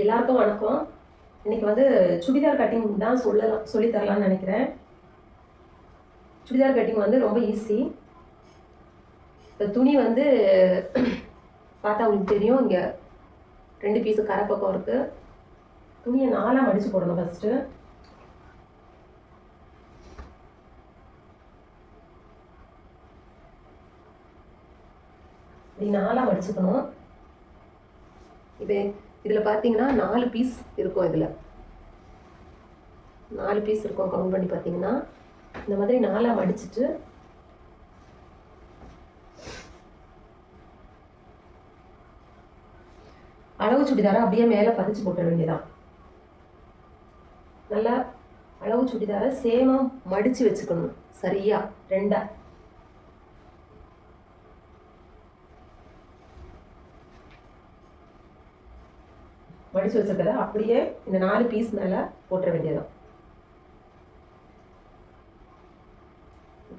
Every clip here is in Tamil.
எல்லாருக்கும் வணக்கம். இன்னைக்கு வந்து சுடிதார் கட்டிங் தான் சொல்லலாம் சொல்லித் தரலாம்னு நினைக்கிறேன். சுடிதார் கட்டிங் வந்து ரொம்ப ஈஸி இப்போ துணி வந்து பார்த்தா உங்களுக்கு தெரியும் இங்கே ரெண்டு பீஸு கரை பக்கம் இருக்குது துணியை நாலாக மடித்து போடணும் ஃபஸ்ட்டு இப்படி நாலாக மடிச்சுக்கணும். இது இதில் பார்த்தீங்கன்னா நாலு பீஸ் இருக்கும் இதில். நாலு பீஸ் இருக்கும் கவுண்ட் பண்ணி பார்த்தீங்கன்னா இந்த மாதிரி நாலாக மடிச்சுட்டு அளவு சுடிதாரை அப்படியே மேலே பதிச்சு போட்ட வேண்டியதான் நல்லா அளவு சுடிதாரை சேமாக மடித்து வச்சுக்கணும் சரியாக ரெண்டாக மடிச்சு வச்சிருக்கத அப்படியே இந்த நாலு பீஸ் மேலே போட்டுற வேண்டியதான்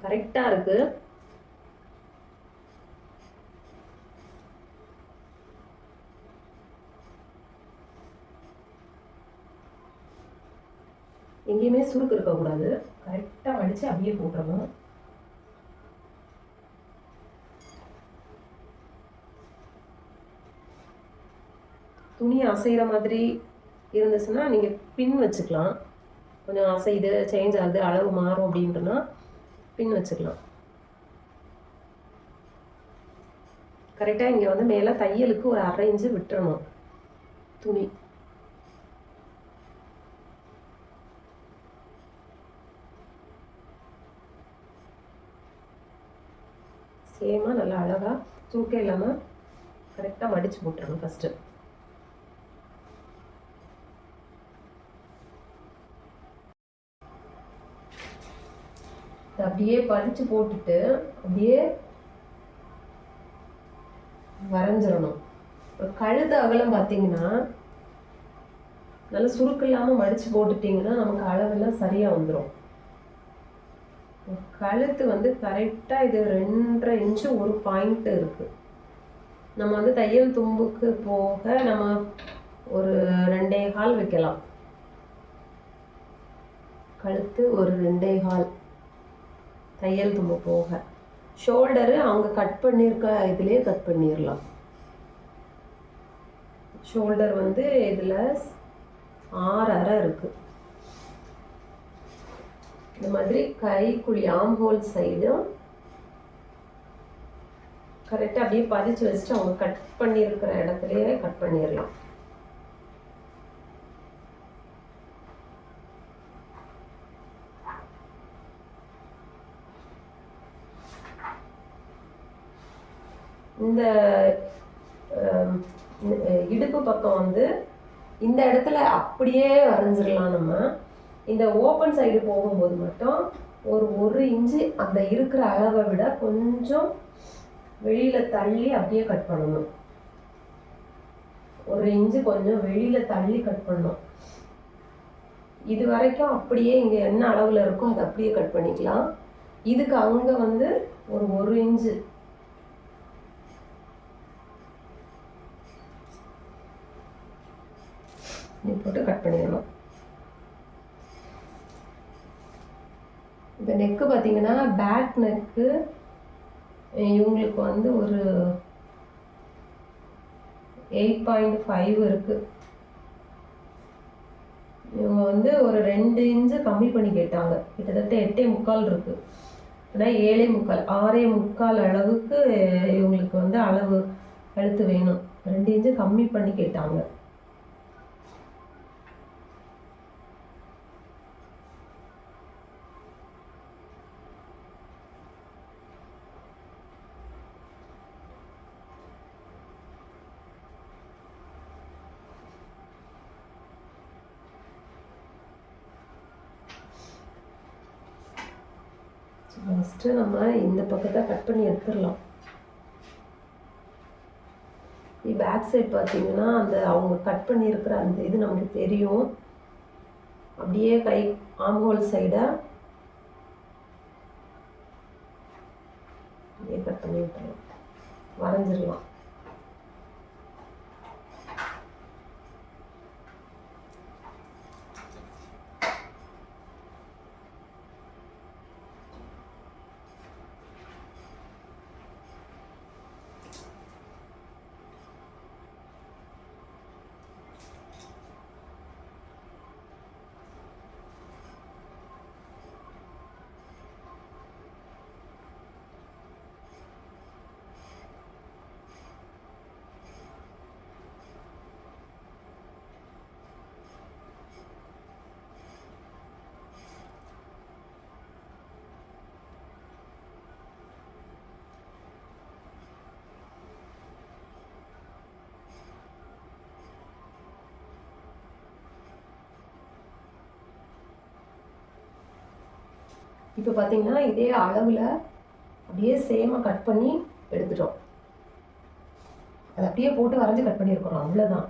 கரெக்டாக இருக்கு. எங்கேயுமே சுருக்கு இருக்கக்கூடாது. கரெக்டாக மடித்து அப்படியே போட்டுறணும். துணி அசைகிற மாதிரி இருந்துச்சுன்னா நீங்கள் பின் வச்சுக்கலாம். கொஞ்சம் அசையுது சேஞ்ச் ஆகுது அளவு மாறும் அப்படின்றனா பின் வச்சுக்கலாம். கரெக்டாக இங்கே வந்து மேலே தையலுக்கு ஒரு அரை இன்ச்சு விட்டுறணும். துணி. சேமாக நல்லா அழகாக சுருக்கம் இல்லாமல் கரெக்டாக மடித்து போட்டுறணும் ஃபஸ்ட்டு அப்படியே பதிச்சு போட்டுட்டு அப்படியே வரைஞ்சிடணும். இப்போ கழுத்து அகலம் பார்த்தீங்கன்னா நல்லா சுருக்கு இல்லாமல் மடித்து போட்டுட்டிங்கன்னா நமக்கு அளவெல்லாம் சரியாக வந்துடும் கழுத்து வந்து கரெக்டாக இது ரெண்டரை இன்ச்சு ஒரு பாயிண்ட் இருக்குது நம்ம வந்து தையல் தும்புக்கு போக நம்ம ஒரு ரெண்டே கால் வைக்கலாம். கழுத்து ஒரு ரெண்டே கால். தையல் தும்பு போக. ஷோல்டரு அவங்க கட் பண்ணியிருக்க இதுலேயே கட் பண்ணிடலாம் ஷோல்டர் வந்து இதில் ஆறு அரை இருக்குது இந்த மாதிரி கைக்குழி ஆம் ஹோல் சைடும் கரெக்டாக அப்படியே பதிச்சு வச்சுட்டு அவங்க கட் பண்ணியிருக்கிற இடத்துலையே கட் பண்ணிடலாம் இந்த இடுப்பு பக்கம் வந்து இந்த இடத்துல அப்படியே வரைஞ்சிடலாம் நம்ம. இந்த ஓப்பன் சைடு போகும்போது மட்டும் ஒரு ஒரு இன்ச்சு அந்த இருக்கிற அளவை விட கொஞ்சம் வெளியில் தள்ளி அப்படியே கட் பண்ணணும். ஒரு இன்ச்சு கொஞ்சம் வெளியில் தள்ளி கட் பண்ணணும். இது வரைக்கும் அப்படியே இங்கே என்ன அளவில் இருக்கோ அதை அப்படியே கட் பண்ணிக்கலாம். இதுக்கு அங்கே வந்து ஒரு ஒரு இன்ச்சு இப்படி போட்டு கட் பண்ணிடணும் இப்போ நெக்கு பார்த்தீங்கன்னா பேக் நெக்கு இவங்களுக்கு வந்து ஒரு எயிட் பாயிண்ட் ஃபைவ் இருக்குது இவங்க வந்து ஒரு ரெண்டு இன்ச்சு கம்மி பண்ணி கேட்டாங்க. கிட்டத்தட்ட எட்டே முக்கால் இருக்குது ஆனால் ஏழே முக்கால் ஆறே முக்கால் அளவுக்கு இவங்களுக்கு வந்து அளவு எழுத்து வேணும். ரெண்டு இன்ச்சு கம்மி பண்ணி கேட்டாங்க. ஃபஸ்ட்டு நம்ம இந்த பக்கத்தை கட் பண்ணி எடுத்துடலாம். பேக் சைட் பார்த்தீங்கன்னா அந்த அவங்க கட் பண்ணியிருக்கிற அந்த இது நமக்கு தெரியும். அப்படியே கை ஆம்ஹோல் சைடை அப்படியே கட் பண்ணி விட்டுறலாம் வரைஞ்சிடலாம். இப்போ பார்த்தீங்கன்னா இதே அளவில் அப்படியே சேமாக கட் பண்ணி எடுத்துட்டோம். அது அப்படியே போட்டு வரைஞ்சி கட் பண்ணியிருக்கிறோம். அவ்வளோதான்